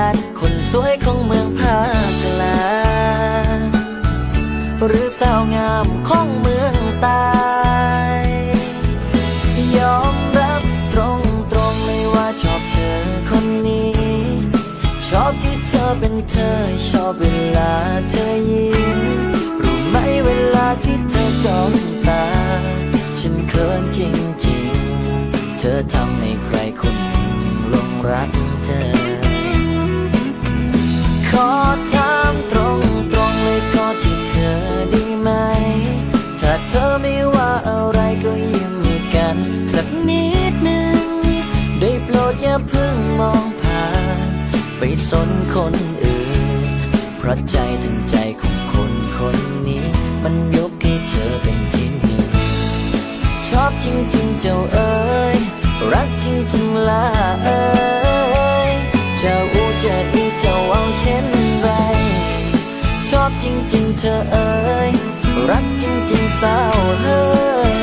านคนสวยของเมืองภาคกลางหรือสาวงามของเมืองใต้ยอมรับตรงตรงๆเลยว่าชอบเธอคนนี้ ชอบที่เธอเป็นเธอ ชอบเวลาเธอยิ้มรู้ไหมเวลาที่เธอจ้องตา ฉันเขินจริงๆ เธอทำให้ใครคนหนึ่งหลงรัก ไม่ว่าอะไรก็ยิ้มให้กัน สักนิดหนึ่งได้โปรดอย่าเพิ่งมองผ่าน ไปสนคนอื่น เพราะใจถึงใจของคนคนนี้ มันยกให้เธอเป็นที่หนึ่งชอบจริงๆเจ้าเอ๋ยรักจริงๆล่ะเอ๋ยจะอูจะอีจะเอาเช่นไร อบจริง ๆ เธอเอ๋ยรักจริง ๆ สาวเฮ้ย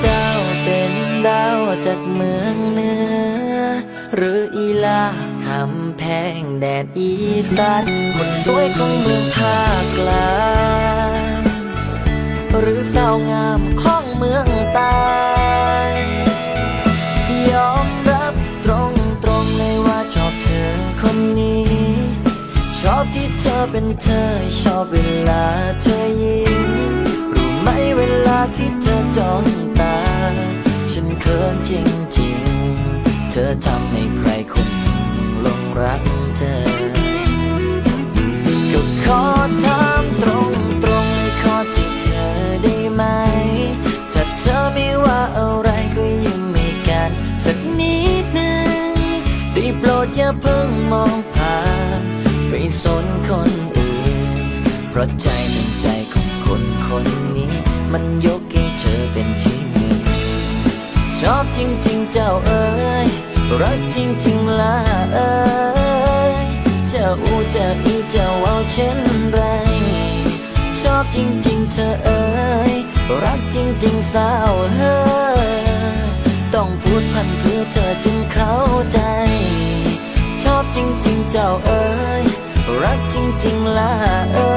เจ้าเป็นดาวจากเมืองเหนือ หรืออีลาคำแพงแดดอีสานคนสวยของเมืองภาคกลางหรือสาวงามของเมืองใต้ยอมรับตรงตรงๆเลยว่าชอบเธอคนนี้ ชอบที่เธอเป็นเธอชอบเวลาเธอยิ้มรู้ไหมเวลาที่เธอจ้อง อทำให้ใครคนหนึ่งหลงรักเธอ ก็ขอถามตรงตรงๆขอที่เธอได้ไหม ถ้าเธอไม่ว่าอะไรก็ยิ้มให้กันสักนิดหนึ่งได้โปรดอย่าเพิ่งมองผ่านไปสนคนอื่น เพราะใจทั้งใจของคนคนนี้ มันยกให้เธอเป็นที่หนึ่งชอบจริงๆเจ้าเอ๋ย รักจริงๆล่ะเอ๋ยจ้าอูจ้าอีจ้าเอาเช่นไร ชอบจริงๆเธอเอ๋ยรักจริงๆสาวเฮ้ยต้องพูดพันเพื่อเธอจึงเข้าใจ ชอบจริงๆเจ้าเอ๋ยรักจริงๆล่ะเอ๋ย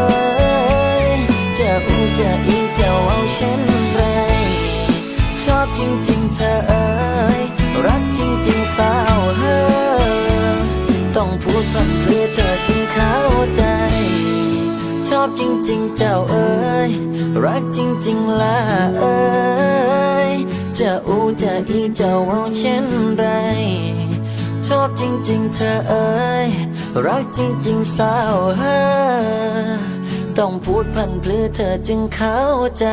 พูดพันเพื่อเธอจึงเข้าใจ ชอบจริง ๆ เจ้าเอ๋ยรักจริง ๆล่ะเอ๋ยจะอูจะอีเจ้าเอาเช่นไร ชอบจริง ๆ เธอเอ๋ยรักจริง ๆ สาวเฮ้ยต้องพูดพันเพื่อเธอจึงเข้าใจ